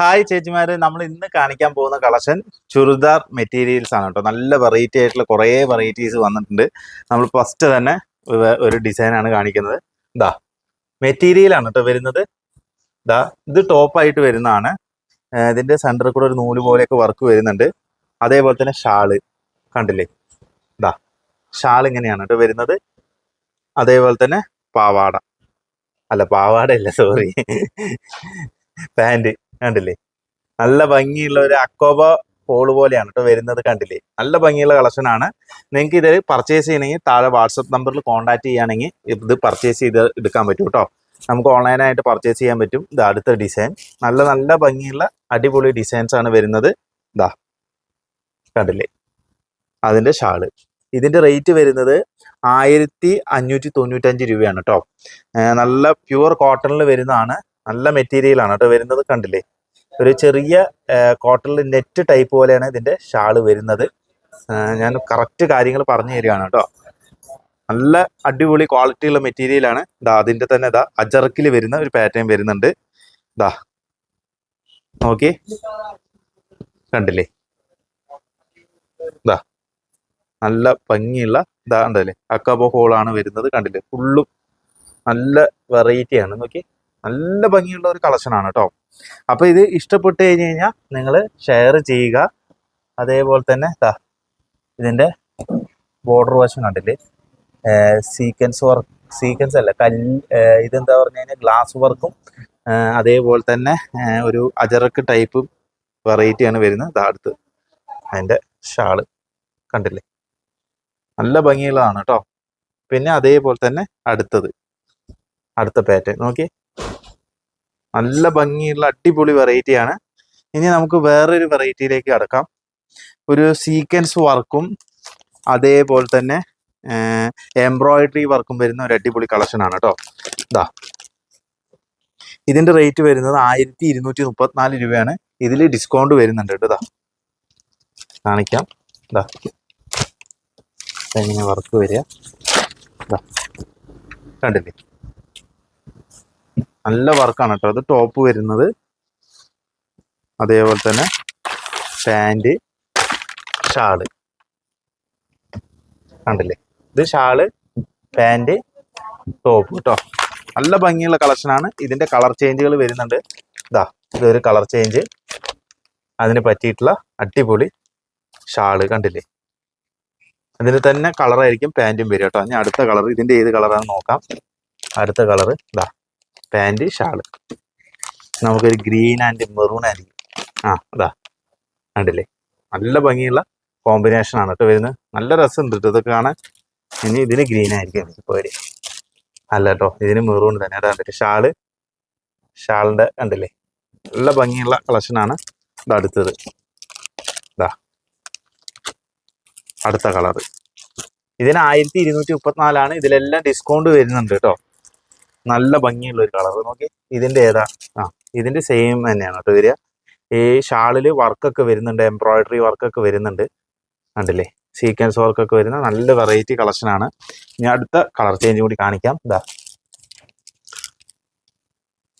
Hi ചേച്ചിമാര്. നമ്മൾ ഇന്ന് കാണിക്കാൻ പോകുന്ന കളക്ഷൻ ചുരിദാർ മെറ്റീരിയൽസ് ആണ് കേട്ടോ. നല്ല വെറൈറ്റി ആയിട്ടുള്ള കുറേ വെറൈറ്റീസ് വന്നിട്ടുണ്ട്. നമ്മൾ ഫസ്റ്റ് തന്നെ ഒരു- ഡിസൈനാണ് കാണിക്കുന്നത്. ഇതാ മെറ്റീരിയൽ ആണ് കേട്ടോ വരുന്നത്. ഇതാ ഇത് ടോപ്പായിട്ട് വരുന്നതാണ്. ഇതിന്റെ സെന്ററിൽ കൂടെ ഒരു നൂൽ പോലെയൊക്കെ വർക്ക് വരുന്നുണ്ട്. അതേപോലെ തന്നെ ഷാൾ. കണ്ടില്ലേ? ഇതാ ഷാൾ ഇങ്ങനെയാണ് കേട്ടോ വരുന്നത്. അതേപോലെ തന്നെ പാവാട. അല്ല പാവാട അല്ല സോറി പാന്റ് കണ്ടില്ലേ? നല്ല ഭംഗിയുള്ള ഒരു അക്കോബ പോൾ പോലെയാണ് കേട്ടോ വരുന്നത് കണ്ടില്ലേ? നല്ല ഭംഗിയുള്ള കളക്ഷൻ ആണ്. നിങ്ങൾക്ക് ഇത് പർച്ചേസ് ചെയ്യണമെങ്കിൽ താഴെ വാട്സപ്പ് നമ്പറിൽ കോൺടാക്ട് ചെയ്യുകയാണെങ്കിൽ ഇത് പർച്ചേസ് ചെയ്ത് എടുക്കാൻ പറ്റും കേട്ടോ നമുക്ക് ഓൺലൈനായിട്ട് പർച്ചേസ് ചെയ്യാൻ പറ്റും. ഇത് അടുത്ത ഡിസൈൻ നല്ല നല്ല ഭംഗിയുള്ള അടിപൊളി ഡിസൈൻസ് ആണ് വരുന്നത്. ഇതാ കണ്ടില്ലേ? അതിന്റെ ഷാൾ. ഇതിന്റെ റേറ്റ് വരുന്നത് ആയിരത്തി അഞ്ഞൂറ്റി തൊണ്ണൂറ്റഞ്ച് രൂപയാണ് കേട്ടോ നല്ല പ്യുവർ കോട്ടണിൽ വരുന്നതാണ്. നല്ല മെറ്റീരിയലാണ് കേട്ടോ വരുന്നത് കണ്ടില്ലേ? ഒരു ചെറിയ കോട്ടണിൽ നെറ്റ് ടൈപ്പ് പോലെയാണ് ഇതിന്റെ ഷാൾ വരുന്നത്. ഞാൻ കറക്റ്റ് കാര്യങ്ങൾ പറഞ്ഞു തരികയാണ് കേട്ടോ. നല്ല അടിപൊളി ക്വാളിറ്റിയുള്ള മെറ്റീരിയൽ ആണ്. ഇതാ അതിന്റെ തന്നെ ഇതാ അജറക്കിൽ വരുന്ന ഒരു പാറ്റേൺ വരുന്നുണ്ട്. ഇതാ നോക്കി. കണ്ടില്ലേ? ഇതാ നല്ല ഭംഗിയുള്ള ഇതാ ഉണ്ടല്ലേ അക്കബോ ഹോളാണ് വരുന്നത് കണ്ടില്ലേ? ഫുള്ളും നല്ല വെറൈറ്റി ആണ്. നോക്കി. നല്ല ഭംഗിയുള്ള ഒരു കളക്ഷനാണ് കേട്ടോ. അപ്പൊ ഇത് ഇഷ്ടപ്പെട്ടു കഴിഞ്ഞു കഴിഞ്ഞാൽ നിങ്ങൾ ഷെയർ ചെയ്യുക. അതേപോലെ തന്നെ ദാ ഇതിന്റെ ബോർഡർ വശം കണ്ടില്ലേ? സീക്വൻസ് വർക്ക് സീക്വൻസ് അല്ല കല്ല് ഇതെന്താ പറഞ്ഞു കഴിഞ്ഞാൽ ഗ്ലാസ് വർക്കും അതേപോലെ തന്നെ ഒരു അജറക്ക് ടൈപ്പ് വെറൈറ്റിയാണ് വരുന്നത് അടുത്ത് അതിന്റെ ഷാൾ കണ്ടില്ലേ? നല്ല ഭംഗിയുള്ളതാണ് കേട്ടോ പിന്നെ അതേപോലെ തന്നെ അടുത്തത് അടുത്ത പാറ്റേൺ നോക്കി നല്ല ഭംഗിയുള്ള അടിപൊളി വെറൈറ്റി ആണ്. ഇനി നമുക്ക് വേറൊരു വെറൈറ്റിയിലേക്ക് കടക്കാം. ഒരു സീക്വൻസ് വർക്കും അതേപോലെ തന്നെ എംബ്രോയിഡറി വർക്കും വരുന്ന ഒരു അടിപൊളി കളക്ഷൻ ആണ് കേട്ടോ ഇതാ ഇതിന്റെ റേറ്റ് വരുന്നത് ആയിരത്തി ഇരുന്നൂറ്റി മുപ്പത്തിനാല് രൂപയാണ്. ഇതിൽ ഡിസ്കൗണ്ട് വരുന്നുണ്ട് കേട്ടോ ഇതാ കാണിക്കാം. ഇതാ എങ്ങനെ വർക്ക് വരിക. ഇതാ കണ്ടില്ലേ? നല്ല വർക്കാണ് കേട്ടോ. അത് ടോപ്പ് വരുന്നത്. അതേപോലെ തന്നെ പാന്റ് ഷാൾ കണ്ടില്ലേ? ഇത് ഷാൾ പാന്റ് ടോപ്പ് കേട്ടോ. നല്ല ഭംഗിയുള്ള കളക്ഷനാണ് ഇതിന്റെ കളർ ചേഞ്ചുകൾ വരുന്നുണ്ട്. ഇതാ ഇതൊരു കളർ ചേഞ്ച് അതിന് പറ്റിയിട്ടുള്ള അടിപൊളി ഷാൾ കണ്ടില്ലേ? അതിന് തന്നെ കളറായിരിക്കും പാന്റും വരും കേട്ടോ. ഞാൻ അടുത്ത കളർ ഇതിന്റെ ഏത് കളറാണെന്ന് നോക്കാം. അടുത്ത കളർ ഇതാ പാന്റ് ഷാൾ. നമുക്കൊരു ഗ്രീൻ ആൻഡ് മെറൂൺ ആയിരിക്കും ആ അതാ. കണ്ടില്ലേ? നല്ല ഭംഗിയുള്ള കോമ്പിനേഷൻ ആണ് കേട്ടോ വരുന്നത്. നല്ല രസമുണ്ട് കേട്ടോ ഇതൊക്കെ കാണാൻ. ഇനി ഇതിന് ഗ്രീൻ ആയിരിക്കും. എനിക്ക് പേടി അല്ല കേട്ടോ ഇതിന് മെറൂൺ തന്നെ അതാ കണ്ടിട്ട്. ഷാൾ ഷാളിന്റെ കണ്ടില്ലേ? നല്ല ഭംഗിയുള്ള കളക്ഷനാണ് ഇത് അടുത്തത്. ഇതാ. അടുത്ത കളറ്. ഇതിന് ആയിരത്തി ഇരുന്നൂറ്റി മുപ്പത്തിനാലാണ് ഇതിലെല്ലാം ഡിസ്കൗണ്ട് വരുന്നുണ്ട് കേട്ടോ. നല്ല ഭംഗിയുള്ള ഒരു കളർ നോക്കി ഇതിന്റെ ഏതാ? ആ ഇതിന്റെ സെയിം തന്നെയാണ് കേട്ടോ വരിക. ഈ ഷാളിൽ വർക്കൊക്കെ വരുന്നുണ്ട് എംബ്രോയിഡറി വർക്കൊക്കെ വരുന്നുണ്ട്. കണ്ടില്ലേ? സീക്വൻസ് വർക്കൊക്കെ വരുന്ന നല്ല വെറൈറ്റി കളക്ഷൻ ആണ്. ഇനി അടുത്ത കളർ ചേഞ്ച് കൂടി കാണിക്കാം. ഇതാ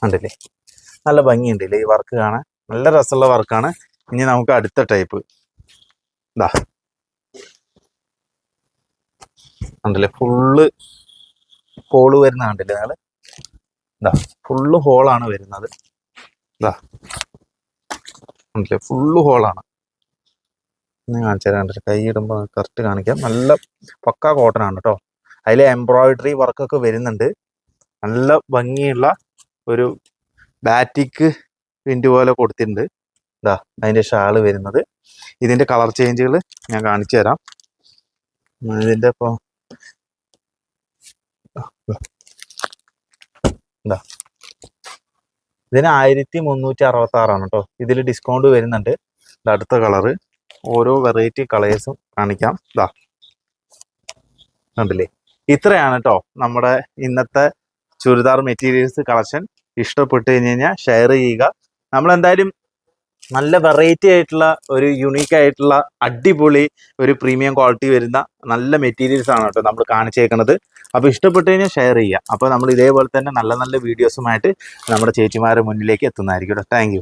കണ്ടില്ലേ? നല്ല ഭംഗിയുണ്ട് ഈ വർക്ക് കാണാൻ? നല്ല രസമുള്ള വർക്കാണ് ഇനി നമുക്ക് അടുത്ത ടൈപ്പ് ഇതാ കണ്ടില്ലേ? ഫുള്ള് പോൾ വരുന്ന കണ്ടില്ലേ? നിങ്ങൾ ഇതാ ഫുള്ള് ഹോളാണ് വരുന്നത്. ഇതാ കണ്ടില്ലേ? ഫുള്ള് ഹോളാണ് ഞാൻ കാണിച്ചു തരാം കൈ ഇടുമ്പോൾ കറക്റ്റ് കാണിക്കാം. നല്ല പക്ക കോട്ടൺ ആണ് കേട്ടോ അതിൽ എംബ്രോയിഡറി വർക്കൊക്കെ വരുന്നുണ്ട്. നല്ല ഭംഗിയുള്ള ഒരു ബാറ്റിക്ക് പ്രിന്റ് പോലെ കൊടുത്തിട്ടുണ്ട്. ഇതാ അതിന്റെ ഷാൾ വരുന്നത്. ഇതിന്റെ കളർ ചേഞ്ചുകൾ ഞാൻ കാണിച്ചു തരാം ഇതിന്റെ ഇതിന്റെ ഇതാ. ഇതിന് ആയിരത്തി മുന്നൂറ്റി അറുപത്തി ആറാണ് കേട്ടോ ഇതിൽ ഡിസ്കൗണ്ട് വരുന്നുണ്ട് അടുത്ത കളറ് ഓരോ വെറൈറ്റി കളേഴ്സും കാണിക്കാം. ഇതാ. കണ്ടില്ലേ? ഇത്രയാണ് കേട്ടോ നമ്മുടെ ഇന്നത്തെ ചുരിദാർ മെറ്റീരിയൽസ് കളക്ഷൻ ഇഷ്ടപ്പെട്ടു കഴിഞ്ഞ് കഴിഞ്ഞാൽ ഷെയർ ചെയ്യുക. നമ്മൾ എന്തായാലും നല്ല വെറൈറ്റി ആയിട്ടുള്ള ഒരു യുണീക്ക് ആയിട്ടുള്ള അടിപൊളി ഒരു പ്രീമിയം ക്വാളിറ്റി വരുന്ന നല്ല മെറ്റീരിയൽസ് ആണ് കേട്ടോ നമ്മൾ കാണിച്ചേക്കുന്നത് അപ്പോൾ ഇഷ്ടപ്പെട്ട് കഴിഞ്ഞാൽ ഷെയർ ചെയ്യുക. അപ്പോൾ നമ്മൾ ഇതേപോലെ തന്നെ നല്ല നല്ല വീഡിയോസുമായിട്ട് നമ്മുടെ ചേച്ചിമാരുടെ മുന്നിലേക്ക് എത്തുന്നതായിരിക്കും കേട്ടോ. താങ്ക്